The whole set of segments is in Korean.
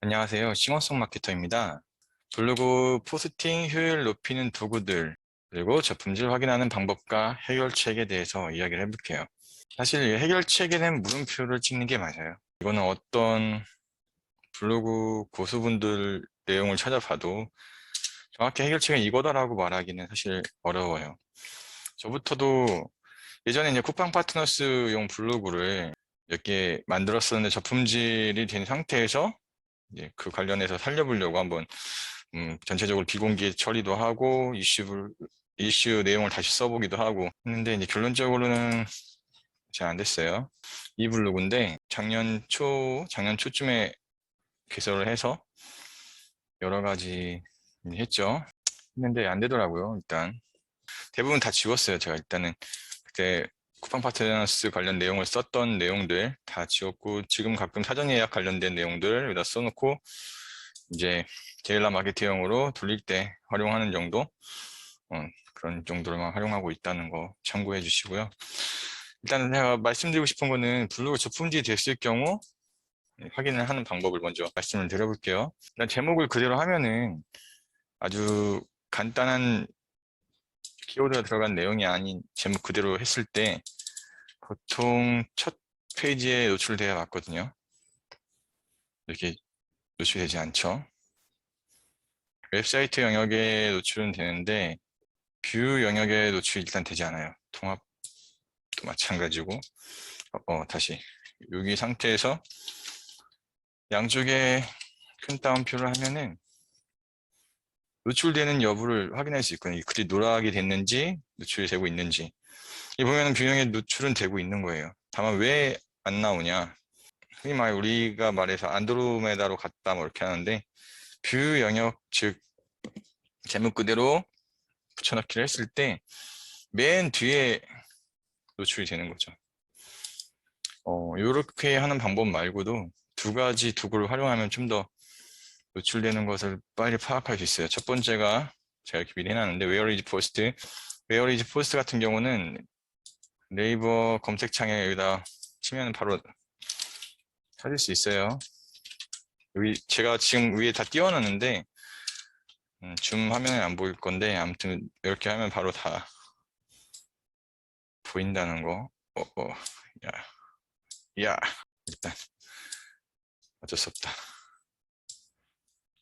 안녕하세요. 싱어송 마케터입니다. 블로그 포스팅 효율 높이는 도구들, 그리고 제품질 확인하는 방법과 해결책에 대해서 이야기를 해볼게요. 사실 이 해결책에는 물음표를 찍는 게 맞아요. 이거는 어떤 블로그 고수분들 내용을 찾아봐도 정확히 해결책은 이거다라고 말하기는 사실 어려워요. 저부터도 예전에 이제 쿠팡 파트너스용 블로그를 몇 개 만들었었는데 저품질이 된 상태에서 이제 그 관련해서 살려보려고 한번 음, 전체적으로 비공개 처리도 하고 이슈 이슈 내용을 다시 써보기도 하고 했는데 이제 결론적으로는 잘 안 됐어요. 이 블로그인데 작년 초 작년 초쯤에 개설을 해서 여러 가지 했죠. 했는데 안 되더라고요. 일단 대부분 다 지웠어요. 제가 일단은 그때 쿠팡 파트너스 관련 내용을 썼던 내용들 다 지웠고 지금 가끔 사전 예약 관련된 내용들 여기다 써놓고 이제 게릴라 마케팅용으로 돌릴 때 활용하는 정도 어, 그런 정도로만 활용하고 있다는 거 참고해 주시고요. 일단 제가 말씀드리고 싶은 거는 블로그 저품질이 됐을 경우 확인을 하는 방법을 먼저 말씀을 드려볼게요. 일단 제목을 그대로 하면은 아주 간단한 키워드가 들어간 내용이 아닌 제목 그대로 했을 때 보통 첫 페이지에 노출되어 왔거든요. 이렇게 노출되지 않죠. 웹사이트 영역에 노출은 되는데 뷰 영역에 노출이 일단 되지 않아요. 통합도 마찬가지고 어, 어, 다시 여기 상태에서 양쪽에 큰 따옴표를 하면은 노출되는 여부를 확인할 수 있거든요. 글이 노랗게 됐는지 노출이 되고 있는지 이 보면은 뷰형에 노출은 되고 있는 거예요. 다만 왜 안 나오냐 흔히 말 우리가 말해서 안드로메다로 갔다 뭐 이렇게 하는데 뷰 영역 즉 제목 그대로 붙여넣기를 했을 때 맨 뒤에 노출이 되는 거죠. 어, 이렇게 하는 방법 말고도 두 가지 도구를 활용하면 좀 더 노출되는 것을 빨리 파악할 수 있어요. 첫 번째가 제가 이렇게 미리 해놨는데 Where is post? Where is post 같은 경우는 네이버 검색창에 여기다 치면 바로 찾을 수 있어요. 여기 제가 지금 위에 다 띄워놨는데 음, 줌 화면에 안 보일 건데 아무튼 이렇게 하면 바로 다 보인다는 거. 어, 어, 야, 야, 일단 어쩔 수 없다.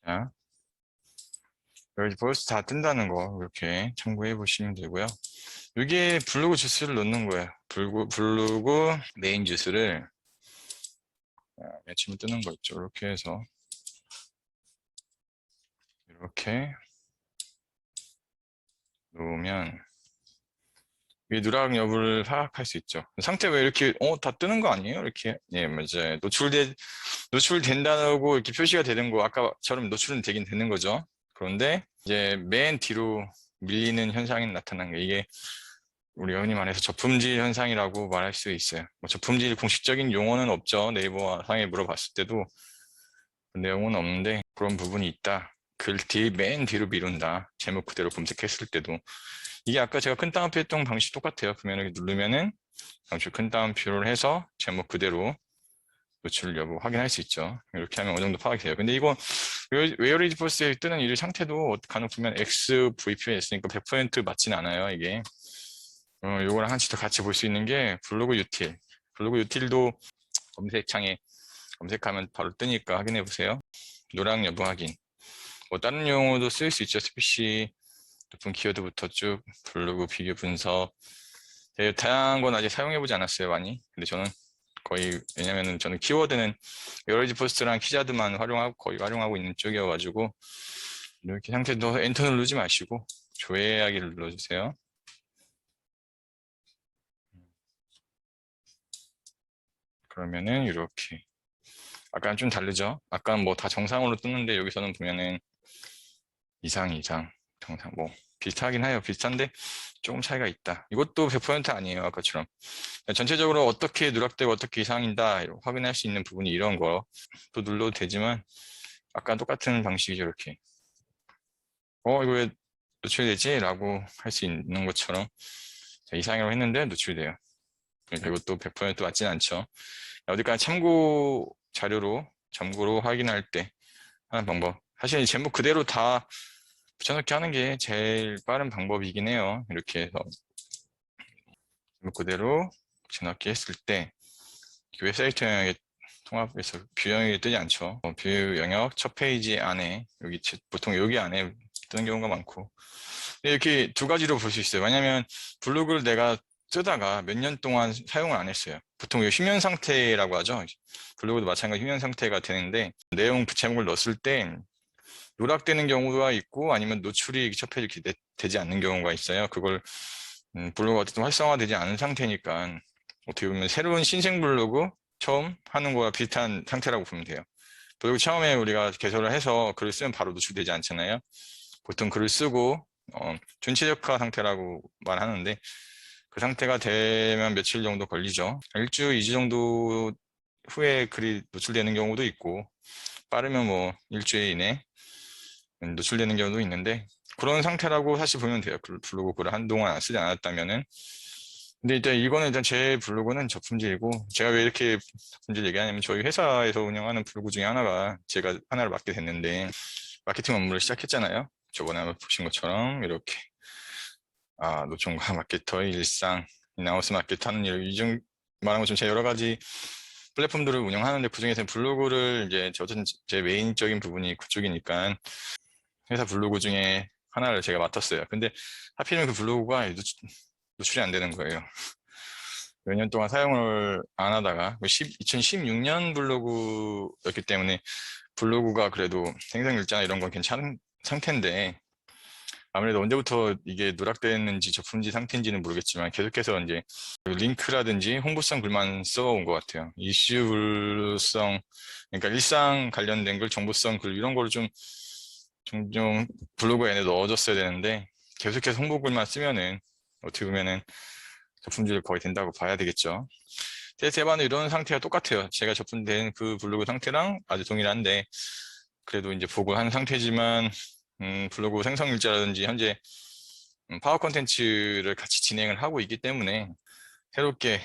자, 여기 벌써 다 뜬다는 거 이렇게 참고해 보시면 되고요. 이게 블로그 주스를 넣는 거예요. 블로그, 블로그 메인 주스를 맨 처음에 뜨는 거 있죠. 이렇게 해서 이렇게 놓으면 이 누락 여부를 파악할 수 있죠. 상태 왜 이렇게 어 다 뜨는 거 아니에요? 이렇게 예 맞아요. 노출돼 노출된다고 이렇게 표시가 되는 거 아까처럼 노출은 되긴 되는 거죠. 그런데 이제 맨 뒤로 밀리는 현상이 나타난 게 이게 우리 흔히 말해서 저품질 현상이라고 말할 수 있어요. 뭐 저품질 공식적인 용어는 없죠. 네이버 상에 물어봤을 때도 그 내용은 없는데 그런 부분이 있다. 글 뒤 맨 뒤로 미룬다. 제목 그대로 검색했을 때도 이게 아까 제가 큰 따옴표 했던 방식 똑같아요. 그러면 이렇게 누르면은 양쪽 큰 따옴표를 해서 제목 그대로 노출 여부 확인할 수 있죠. 이렇게 하면 어느 정도 파악이 돼요. 근데 이거 웨어리지 포스에 뜨는 이 상태도 간혹 보면 XVP에 있으니까 100% 맞지는 않아요. 이게 어, 요거랑 한치 더 같이 볼 수 있는 게 블로그 유틸. 블로그 유틸도 검색창에 검색하면 바로 뜨니까 확인해 보세요. 노랑 여부 확인. 뭐 다른 용어도 쓸 수 있죠. 스피시 높은 키워드부터 쭉 블로그 비교 분석. 되게 다양한 건 아직 사용해 보지 않았어요, 많이. 근데 저는 거의 왜냐면은 저는 키워드는 여러지 포스트랑 키자드만 활용하고 거의 활용하고 있는 쪽이어가지고 이렇게 상태도 엔터 누르지 마시고 조회하기를 눌러주세요. 그러면은 이렇게 아까는 좀 다르죠? 아까는 뭐 다 정상으로 뜨는데 여기서는 보면은 이상 이상 정상 뭐 비슷하긴 해요. 비슷한데 조금 차이가 있다. 이것도 100% 아니에요. 아까처럼. 전체적으로 어떻게 누락되고 어떻게 이상이다 확인할 수 있는 부분이 이런 거 또 눌러도 되지만 아까 똑같은 방식이죠. 이렇게. 어 이거 왜 노출되지? 라고 할 수 있는 것처럼 이상이라고 했는데 노출돼요. 그러니까 이것도 100% 맞진 않죠. 어디까지 참고 자료로 참고로 확인할 때 하는 방법. 사실 이 제목 그대로 다 붙여넣기 하는 게 제일 빠른 방법이긴 해요. 이렇게 해서 제목 그대로 붙여넣기 했을 때 웹사이트 영역에 통합해서 뷰 영역이 뜨지 않죠. 어, 뷰 영역 첫 페이지 안에 여기 제- 보통 여기 안에 뜨는 경우가 많고 이렇게 두 가지로 볼 수 있어요. 왜냐하면 블로그를 내가 쓰다가 몇 년 동안 사용을 안 했어요. 보통 이 휴면 상태라고 하죠. 블로그도 마찬가지 휴면 상태가 되는데 내용 제목을 넣었을 때 누락되는 경우가 있고 아니면 노출이 내- 되지 않는 경우가 있어요. 그걸 음, 블로그가 어쨌든 활성화되지 않은 상태니까 어떻게 보면 새로운 신생 블로그 처음 하는 거와 비슷한 상태라고 보면 돼요. 블로그 처음에 우리가 개설을 해서 글을 쓰면 바로 노출되지 않잖아요. 보통 글을 쓰고 어, 전체적화 상태라고 말하는데 그 상태가 되면 며칠 정도 걸리죠. 일주, 이주 정도 후에 글이 노출되는 경우도 있고 빠르면 뭐 일주일 이내 노출되는 경우도 있는데 그런 상태라고 사실 보면 돼요. 글- 블로그 글을 한동안 안 쓰지 않았다면은 근데 일단 이거는 일단 제 블로그는 저품질이고 제가 왜 이렇게 저품질 얘기하냐면 저희 회사에서 운영하는 블로그 중에 하나가 제가 하나를 맡게 됐는데 마케팅 업무를 시작했잖아요. 저번에 한번 보신 것처럼 이렇게 아 노총과 마케터의 일상 인하우스 마케터 하는 일 이중 말한 것처럼 제가 여러 가지 플랫폼들을 운영하는데 그중에서 블로그를 이제 저 어쨌든 제 메인적인 부분이 그쪽이니까 회사 블로그 중에 하나를 제가 맡았어요. 근데 하필이면 그 블로그가 노출, 노출 이 안 되는 거예요. 몇 년 동안 사용을 안 하다가 2016년 블로그였기 때문에 블로그가 그래도 생성 일자나 이런 건 괜찮은 상태인데 아무래도 언제부터 이게 누락됐는지 저품지 상태인지는 모르겠지만 계속해서 이제 링크라든지 홍보성 글만 써온 것 같아요. 이슈성 그러니까 일상 관련된 글, 정보성 글 이런 거를 좀 종종 블로그에 넣어줬어야 되는데 계속해서 홍보글만 쓰면은 어떻게 보면은 저품질 거의 된다고 봐야 되겠죠. 제 대반은 이런 상태가 똑같아요. 제가 저품된 그 블로그 상태랑 아주 동일한데 그래도 이제 보고 한 상태지만 음, 블로그 생성 일자라든지 현재 음, 파워 콘텐츠를 같이 진행을 하고 있기 때문에 새롭게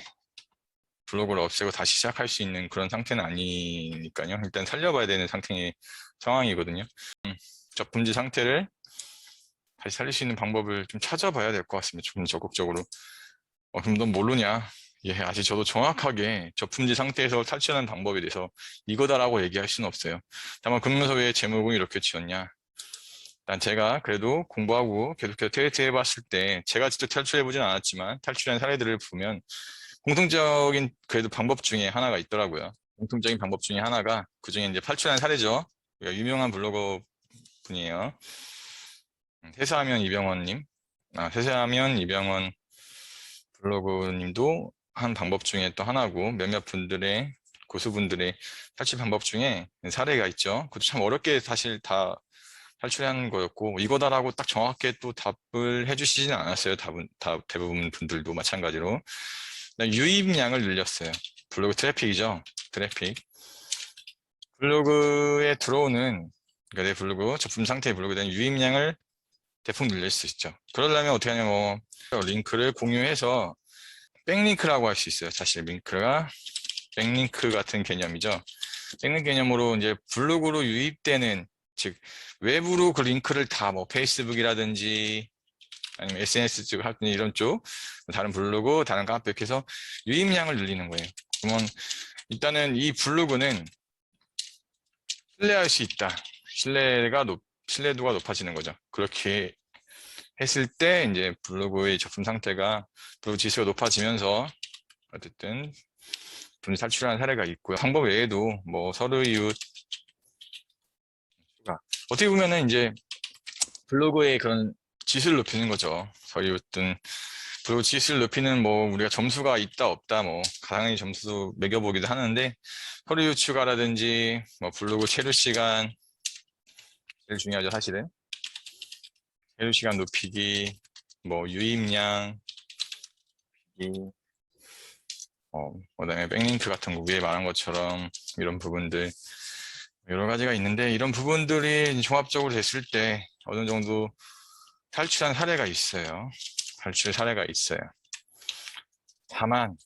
블로그를 없애고 다시 시작할 수 있는 그런 상태는 아니니까요. 일단 살려봐야 되는 상태의 상황이거든요. 음, 저품질 상태를 다시 살릴 수 있는 방법을 좀 찾아봐야 될 것 같습니다. 좀 적극적으로. 어, 그럼 넌 모르냐? 예, 아직 저도 정확하게 저품질 상태에서 탈출하는 방법에 대해서 이거다라고 얘기할 수는 없어요. 다만 그러면서 왜 제목은 이렇게 지었냐? 일단 제가 그래도 공부하고 계속해서 테스트 해봤을 때 제가 직접 탈출해보진 않았지만 탈출한 사례들을 보면 공통적인 그래도 방법 중에 하나가 있더라고요. 공통적인 방법 중에 하나가 그 중에 이제 탈출한 사례죠. 유명한 블로거 분이에요. 음, 회사하면 이병헌님, 아, 회사하면 이병헌 블로그님도 한 방법 중에 또 하나고 몇몇 분들의 고수분들의 탈출 방법 중에 사례가 있죠. 그것도 참 어렵게 사실 다 탈출한 거였고 이거다라고 딱 정확하게 또 답을 해주시지는 않았어요. 답은 다 대부분 분들도 마찬가지로 유입량을 늘렸어요. 블로그 트래픽이죠. 트래픽. 블로그에 들어오는 그러니까 내 블로그 제품 상태의 블로그에 대한 유입량을 대폭 늘릴 수 있죠. 그러려면 어떻게 하냐면 뭐 링크를 공유해서 백링크라고 할 수 있어요. 사실 링크가 백링크 같은 개념이죠. 백링크 개념으로 이제 블로그로 유입되는 즉 외부로 그 링크를 다 뭐 페이스북이라든지 아니면 SNS 쪽 하든 이런 쪽 다른 블로그, 다른 카페 이렇게 해서 유입량을 늘리는 거예요. 그러면 일단은 이 블로그는 신뢰할 수 있다. 신뢰가 높, 신뢰도가 높아지는 거죠. 그렇게 했을 때 이제 블로그의 제품 상태가 블로그 지수가 높아지면서 어쨌든 분이 탈출하는 사례가 있고요. 방법 외에도 뭐 서류 이웃 어떻게 보면은 이제 블로그의 그런 지수를 높이는 거죠. 서류 이웃든 블로그 지수를 높이는 뭐 우리가 점수가 있다 없다 뭐 가상의 점수 매겨보기도 하는데 서류 이웃 추가라든지 뭐 블로그 체류 시간 제일 중요하죠 사실은 체류 시간 높이기 뭐 유입량 이 어, 그다음에 백링크 같은 거 위에 말한 것처럼 이런 부분들 여러 가지가 있는데 이런 부분들이 종합적으로 됐을 때 어느 정도 탈출한 사례가 있어요. 탈출 사례가 있어요. 다만